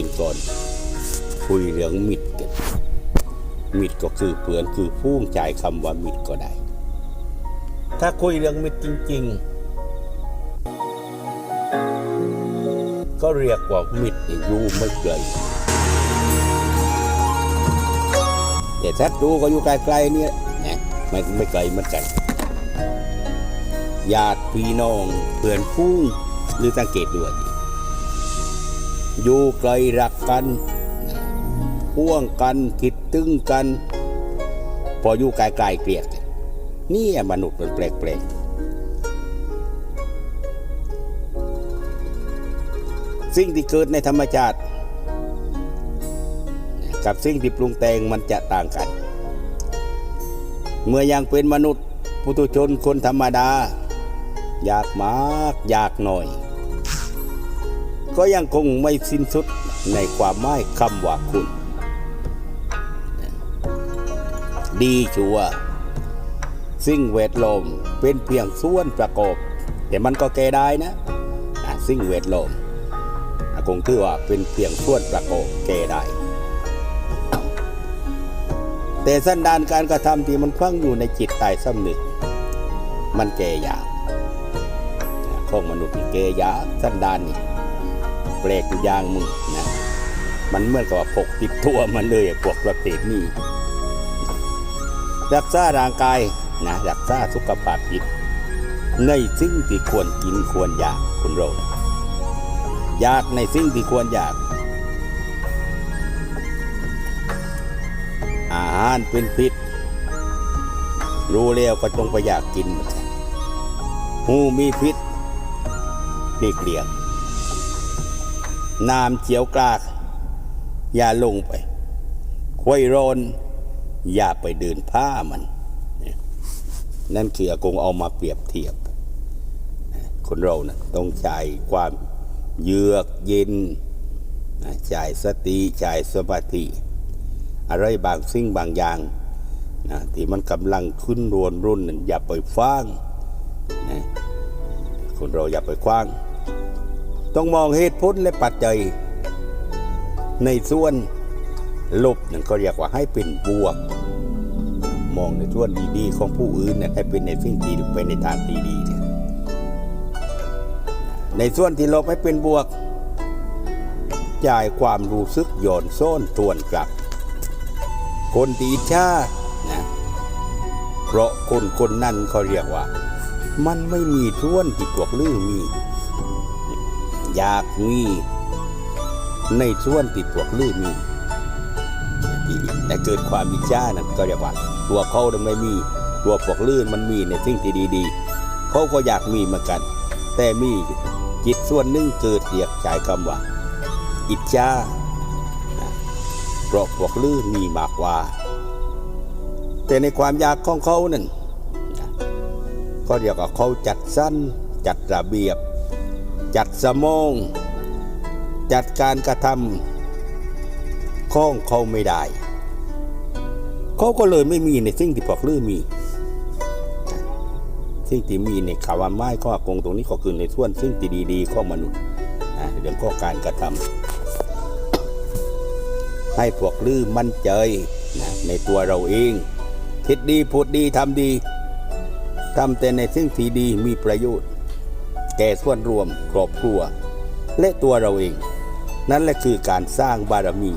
กินก่อนคุยเรื่องมิตรกันมิตรก็คือเพื่อนคือฟูงใจคำว่ามิตรก็ได้ ถ้าคุยเรื่องมิตรจริง ๆ ก็เรียกว่ามิตรอยู่ไม่ไกลแต่ถ้าดูก็อยู่ไกลๆเนี่ยนะไม่ไม่ไกลมือนกันญาติพี่น้องเพื่อนฟูงหรือสังเกตด้วย อยู่ไกลรักกันพ่วงกันคิดตึงกัน พออยู่ไกลๆเกลียดนี่มนุษย์มันแปลกๆสิ่งที่เกิดในธรรมชาติ กับสิ่งที่ปรุงแต่งมันจะต่างกัน เมื่อยังเป็นมนุษย์ปุถุชนคนธรรมดา อยากมาก อยากหน่อย ก็ยังคงไม่สิ้นสุดในความหมายคำว่าคุณ ดีชัวสิ่งแวดล้อมเป็นเพียงส่วนประกอบ แต่มันก็แก้ได้นะสิ่งแวดล้อมคงถือว่าเป็นเพียงส่วนประกอบแก้ได้แต่สันดานการกระทำที่มันคลั่งอยู่ในจิตใต้สำนึก มันแก้ยากของมนุษย์แก้ยากสันดานนี่ แปลกอยู่ย่างมึงนะมันเหมือนกับว่าพกติดตัวมันเลยพวกประเภทนี้รักษาร่างกายนะรักษาสุขภาพจิต ในสิ่งที่ควรกินควรอยากคุณเรานอยากในสิ่งที่ควรอยาก อาหารเป็นพิษ รู้แล้วก็จงไปอยากกินหูมีพิษหลีกเลี่ยง น้ำเจียวกลาก อย่าลงไปควยโรนอย่าไปเดินผ้ามัน นั่นคืออากงเอามาเปรียบเทียบ คนเรานะต้องใช้ความเยือกเย็นใช้สติใช้สมาธิอะไรบางสิ่งบางอย่างนะที่มันกำลังขึ้นรวนรุ่นนั้นอย่าไปฟังนะคนเราอย่าไปคว้าง ต้องมองเหตุผลและปัจจัย ในส่วนลบนั่นก็เรียกว่าให้เป็นบวก มองในส่วนดีๆของผู้อื่นเนี่ยให้เป็นในสิ่งที่ไปในทางที่ดีเนี่ยในส่วนที่ลบให้เป็นบวกจ่ายความรู้สึกโยนโซนทวนกลับ คนดีชานะเพราะคนคนนั้นเขาเรียกว่า มันไม่มีท่วนที่พวกลือมี อยากมีในส่วนที่พวกลือมีแต่เกิดความวิจารนั่นก็เรียกว่า ตัวเขาน่ะไม่มี ตัวพวกลื่นมันมีในสิ่งที่ดีๆ เขาก็อยากมีเหมือนกัน แต่มีจิตส่วนหนึ่งเกิดเรียกใช้คำว่า อิจฉาเพราะพวกลื่นมีมากกว่า แต่ในความอยากของเขานั่นก็เรียกว่าเขาจัดสั้นจัดระเบียบ จัดสมอง จัดการกระทำข้องเขาไม่ได้ เขาก็เลยไม่มีในสิ่งที่พวกลือมีสิ่งที่มีในข่าวว่าไม้ข้อกงตรงนี้ก็คือในส่วน ซึ่งที่ดีๆข้อมนุษย์นะเรื่องข้อการกระทำให้พวกลือมั่นใจนะในตัวเราเอง คิดดีพูดดีทำดีทำแต่ในสิ่งที่ดีมีประโยชน์ แก่ส่วนรวมครอบครัว และตัวเราเอง นั่นแหละคือการสร้างบารมี